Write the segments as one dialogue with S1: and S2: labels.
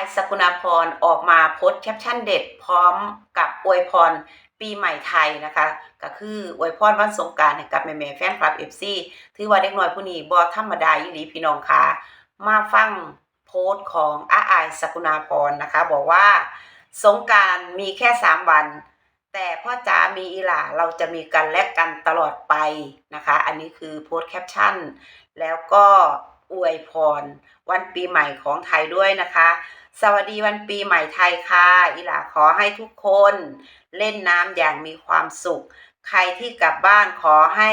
S1: ายสกุณาพรออกมาโพสแคปชั่นเด็ดพร้อมกับอวยพรปีใหม่ไทยนะคะ ก็คืออวยพรวันสงการให้กับแม่ๆแฟนคลับ FC ถือว่าเด็กน้อยผู้นี้บ่ธรรมดาอีหลีพี่น้องค่ะมาฟังโพสของอาอายสกุณาพรนะคะ บอกว่าสงการมีแค่3วัน แต่พ่อจ๋ามีอีหล่าเราจะมีกันและกันตลอดไปนะคะ อันนี้คือโพสแคปชั่น แล้วก็ อวยพร วันปีใหม่ของไทยด้วยนะคะ สวัสดีวันปีใหม่ไทยค่ะอีหล่าขอให้ทุกคนเล่นน้ำอย่างมีความสุข ใครที่กลับบ้านขอให้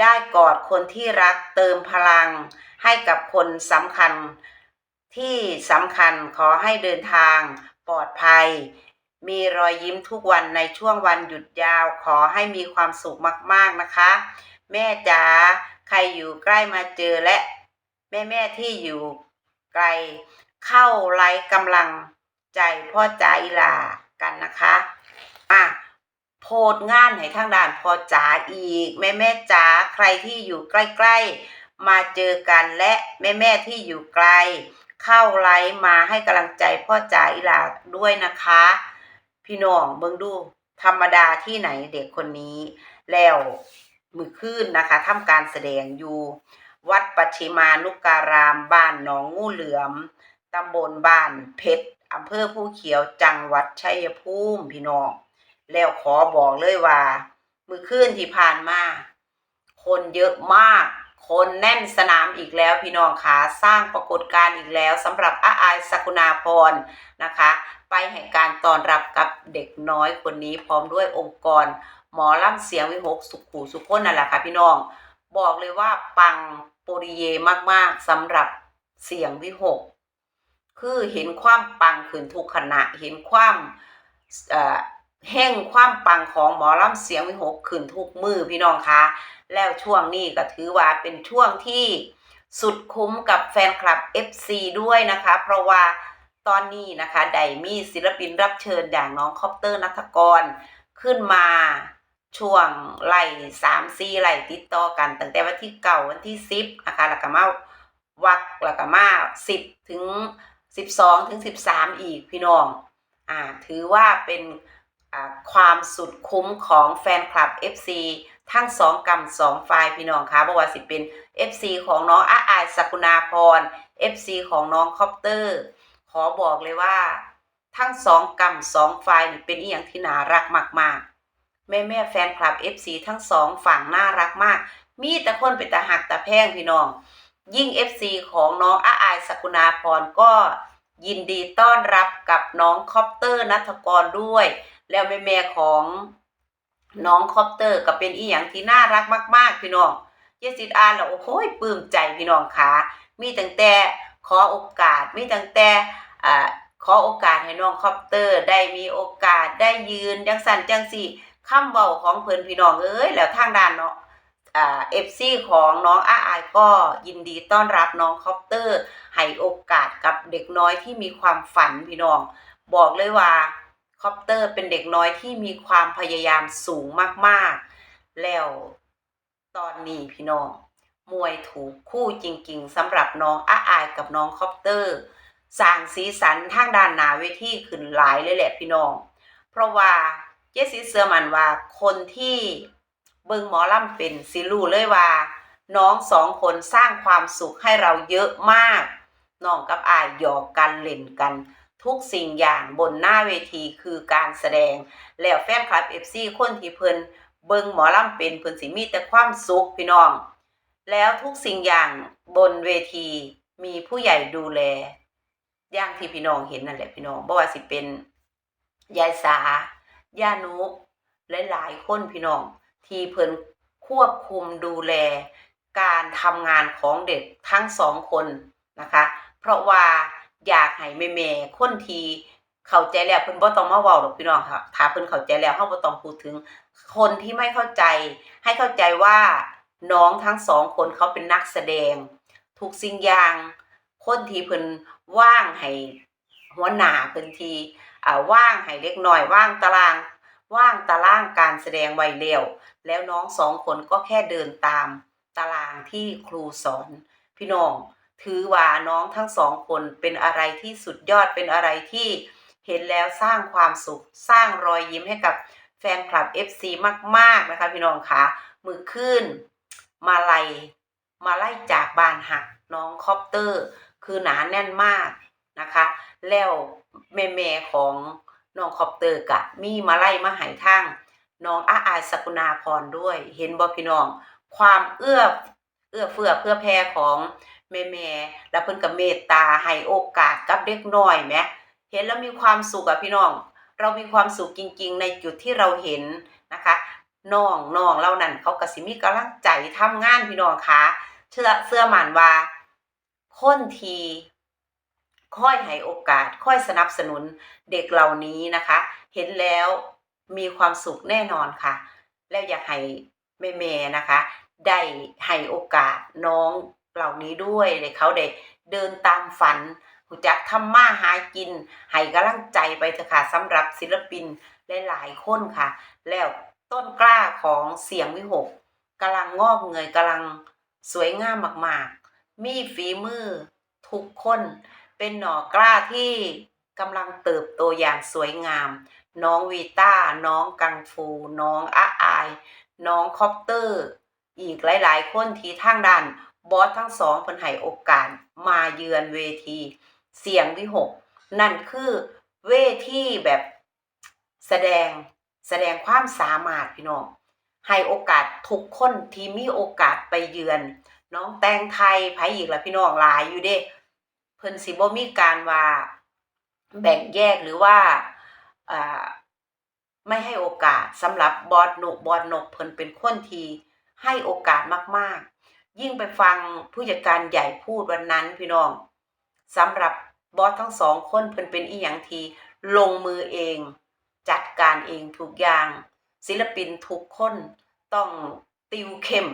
S1: ได้กอดคนที่รักเติมพลัง ให้กับคนสำคัญ ที่สำคัญขอให้เดินทางปลอดภัย มีรอยยิ้มทุกวันในช่วงวันหยุดยาวขอให้มีความสุขมาก ๆนะคะ แม่จ๋าใครอยู่ใกล้มาเจอและ ม่แม่ที่อยู่ไกลเข้าไลค์กำลังใจพ่อจ๋าอีหลากันนะคะอะโพสต์งานให้ทางด้านพ่อจ๋าอีก แม่แม่จ๋าใครที่อยู่ใกล้ ๆ มาเจอกันและแม่แม่ที่อยู่ไกล เข้าไลค์มาให้กำลังใจพ่อจ๋าอีหลาด้วยนะคะ พี่น้องเบิ่งดูธรรมดาที่ไหนเด็กคนนี้แล้วมือคืนนะคะทำการแสดงอยู่ วัดปัชิมานุการาม บ้านหนองงูเหลือมตำบลบ้านเพชรอำเภอผู้เขียวจังหวัดชัยภูมิพี่น้อง แล้วขอบอกเลยว่า มือคืนที่ผ่านมา คนเยอะมาก คนแน่นสนามอีกแล้วพี่น้องคะสร้างปรากฏการณ์อีกแล้วสำหรับอาอายสกุณาพรนะคะ ไปให้การต้อนรับกับเด็กน้อยคนนี้พร้อมด้วยองค์กร หมอล่ำเสียงวิหกสุขูสุขคนนั่นแหละค่ะพี่น้อง บอกเลยว่าปัง ปุริเยมากๆสำหรับเสียงวิหก คือเห็นความปังขึ้นทุกขณะ เห็นความเอ่อแห่งความปังของหมอลำเสียงวิหกขึ้นทุกมือพี่น้องคะแล้วช่วงนี้ก็ถือว่าเป็นช่วงที่สุดคุ้มกับแฟนคลับ FC ด้วยนะคะ เพราะว่าตอนนี้นะคะได้มีศิลปินรับเชิญอย่างน้องคอปเตอร์นัทกรขึ้นมา ช่วงไล่สามสี่ไล่ติดต่อกันตั้งแต่วันที่เก่าวันที่สิบนะคะแล้วก็มาวักแล้วก็มาสิบถึงสิบสองถึงสิบสามอีกพี่น้องอ่าถือว่าเป็นความสุดคุ้มของแฟนคลับ FC ทั้งสองกำสองฝ่ายพี่น้องคะบ่ว่าสิเป็น FC ของน้องอาอายสกุณาพร FC ของน้องคอปเตอร์ ขอบอกเลยว่า ทั้งสองกำสองฝ่ายเป็นอีหยังที่น่ารักมาก ๆ แม่แม่แฟนคลับ FC ทั้งสองฝั่งน่ารักมาก มีแต่คนเป็นตาหักตาแพงพี่น้อง ยิ่ง FC ของน้องอาอายสกุณาพรก็ยินดีต้อนรับกับน้องคอปเตอร์นัทกรด้วย แล้วแม่แม่ของน้องคอปเตอร์ก็เป็นอีหยังที่น่ารักมาก ๆ พี่น้อง เยสิตอานแล้วโอ้โหปลื้มใจพี่น้องค่ะมีตั้งแต่ขอโอกาสมีตั้งแต่ขอโอกาสให้น้องคอปเตอร์ได้มีโอกาสได้ยืนจังสันจังสี่ คำเบาของเพิ่อนพี่น้องเอ้ยแล้วทางด้านเนาะอ่าเอฟซีของน้องอาอายก็ยินดีต้อนรับน้องคอปเตอร์ให้โอกาสกับเด็กน้อยที่มีความฝันพี่น้อง บอกเลยว่าคอปเตอร์เป็นเด็กน้อยที่มีความพยายามสูงมากๆ แล้วตอนนี้พี่น้อง มวยถูกคู่จริงๆสำหรับน้องอาอายกับน้องคอปเตอร์สร้างสีสันทางด้านหนาเวทีขึ้นหลายเลยแหละพี่น้อง เพราะว่า เจสซี่เสือมันว่าคนที่เบิงหมอลำเป็นสิรู้เลยว่า น้องสองคนสร้างความสุขให้เราเยอะมากน้องกับอายหยอกกันเล่นกัน ทุกสิ่งอย่างบนหน้าเวทีคือการแสดง แล้วแฟนคลับเอฟซีคนที่เพิ่นเบิงหมอลำเป็นเพิ่นสิมีแต่ความสุขพี่น้อง แล้วทุกสิ่งอย่างบนเวทีมีผู้ใหญ่ดูแลอย่างที่พี่น้องเห็นนั่นแหละพี่น้องบ่ว่าสิเป็นยายสา ย่านุหลายๆคนพี่น้อง ที่เพิ่นควบคุมดูแลการทำงานของเด็กทั้งสองคนนะคะ เพราะว่าอยากให้แม่ๆคนทีเข้าใจแล้วเพิ่นบ่ต้องมาเว้าหรอกพี่น้องค่ะถ้าเพิ่นเข้าใจแล้วเฮาบ่ต้องพูดถึง คนที่ไม่เข้าใจ ให้เข้าใจว่าน้องทั้งสองคนเขาเป็นนักแสดงทุกสิ่งอย่าง คนที่เพิ่นว่างให้ หัวหน้าพิ่นทีอ่าว่างให้เล็กหน้อยว่างตารางว่างตารางการแสดงไว้แล้วแล้วน้องสองคนก็แค่เดินตามตารางที่ครูสอน พี่น้อง ถือว่าน้องทั้งสองคนเป็นอะไรที่สุดยอดเป็นอะไรที่เห็นแล้วสร้างความสุข สร้างรอยยิ้มให้กับแฟนคลับ FC มาก ๆ นะคะ พี่น้องคะมือขึ้น มาไล่มาไล่จากบานหักน้องคอปเตอร์ คือหนาแน่นมาก นะคะ แล้วแม่แม่ของน้องคอปเตอร์กะมีมาไล่มาหายทางน้องอาอายสกุณาพรด้วย เห็นบ่พี่น้อง ความเอื้อเอื้อเฟื้อเพื่อแพรของแม่แม่แล้วเพิ่นก็เมตตาให้โอกาสกับเด็กน้อยแหมเห็นแล้วมีความสุขอะพี่น้อง เรามีความสุขจริง ๆ ในจุดที่เราเห็นนะคะน้องน้องเรานั่นเขากสิมีกำลังใจทำงานพี่น้องคะเชื่อเสื้อหมันว่าคนที ค่อยให้โอกาส ค่อยสนับสนุนเด็กเหล่านี้นะคะ เห็นแล้วมีความสุขแน่นอนค่ะ แล้วอยากให้แม่ๆนะคะ ได้ให้โอกาสน้องเหล่านี้ด้วยเลยเขาได้เดินตามฝันหูจักทำมาหากิน ให้กำลังใจไปเถอะค่ะสำหรับศิลปินหลายๆคนค่ะ แล้วต้นกล้าของเสียงวิหกกำลังงอกเงยกำลังสวยงามมาก ๆ มีฝีมือทุกคน เป็นหน่อกล้าที่กำลังเติบโตอย่างสวยงาม น้องวีต้า น้องกังฟู น้องอาอาย น้องคอปเตอร์ อีกหลาย ๆ คนที่ทางด้านบอสทั้งสองเพิ่นให้โอกาสมาเยือนเวที เสียงวิหก นั่นคือเวทีแบบแสดงแสดงความสามารถพี่น้องให้โอกาสทุกคนที่มีโอกาสไปเยือน น้องแตงไทยไผอีกละพี่น้องหลายอยู่เด้ พิ่นสิบ่มีการว่าแบ่งแยกหรือว่าอ่าไม่ให้โอกาสสำหรับบอสนุบอสนกเพิ่นเป็นคนที่ให้โอกาสมากๆ ยิ่งไปฟังผู้จัดการใหญ่พูดวันนั้นพี่น้องสำหรับบอสทั้งสองคนเพิ่นเป็นอีหยังที่ลงมือเอง จัดการเองทุกอย่าง ศิลปินทุกคนต้องติวเข้ม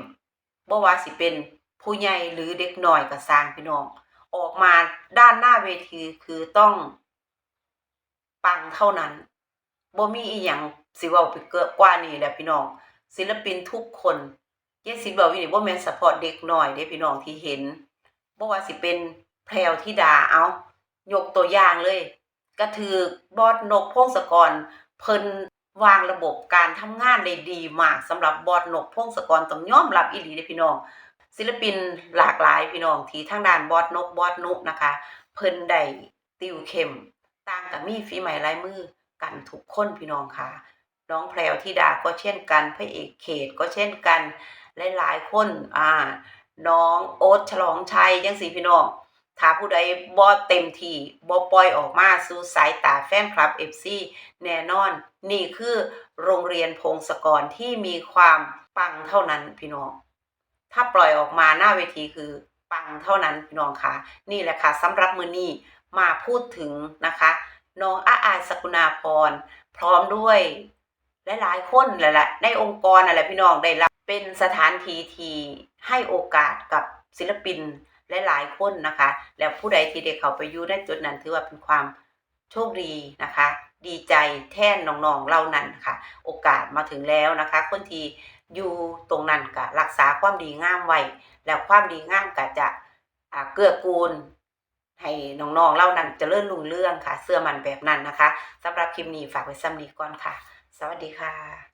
S1: บ่ว่าสิเป็นผู้ใหญ่หรือเด็กน้อยก็สร้างพี่น้อง ออกมาด้านหน้าเวทีคือต้องปังเท่านั้นบ่มีอีหยังสิว้าไปเกิกว่านี้แหละพี่น้อง ศิลปินทุกคนเยสิเว้าอยู่นี่บ่แม่นเฉพาะเด็กหน้อยเด้พี่น้องที่เห็นบ่ว่าสิเป็นแพรวธิดาเอายกตัวอย่างเลย ก็ถือบอสนกพงศกรเพิ่นวางระบบการทำงานได้ดีมากสำหรับบอสนกพงศกรต้องยอมรับอีหลีเด้พี่น้อง ศิลปินหลากหลายพี่น้องที่ทางด้านบอสนกบอสนุนะคะ เพิ่นได้ติวเข้มต่างกับมีฝีไม้ลายมือกันทุกคนพี่น้องค่ะ น้องแพรวธิดาก็เช่นกันพระเอกเขตก็เช่นกันหลายๆคนอ่าน้องโอ๊ตฉลองชัยจังสีพี่น้องถ้าผู้ใดบ่เต็มที่บ่ปล่อยออกมาสู่สายตาแฟนคลับ FC แน่นอน นี่คือโรงเรียนพงศกรที่มีความปังเท่านั้นพี่น้อง ถ้าปล่อยออกมาหน้าเวทีคือปังเท่านั้นพี่น้องคะนี่แหละค่ะสำหรับมือนี้มาพูดถึงนะคะน้องอาอายสกุณาพร พร้อมด้วยหลายๆคนแหละแหละในองค์กรอะไรพี่น้องได้รับเป็นสถานที่ที่ให้โอกาสกับศิลปินหลายๆคนนะคะ แล้วผู้ใดที่ได้เข้าไปอยู่ในจุดนั้นถือว่าเป็นความโชคดีนะคะ ดีใจแท่นน้องๆเล่านั้นค่ะ โอกาสมาถึงแล้วนะคะ คนที่อยู่ตรงนั้นก็รักษาความดีงามไว้แล้วความดีงามก็จะเกื้อกูลให้น้องๆเล่านั้นจะเลื่อนลุงเรื่องค่ะ เสื้อมันแบบนั้นนะคะสำหรับคลิปนี้ฝากไว้ซ้ำนี้ก่อนค่ะ สวัสดีค่ะ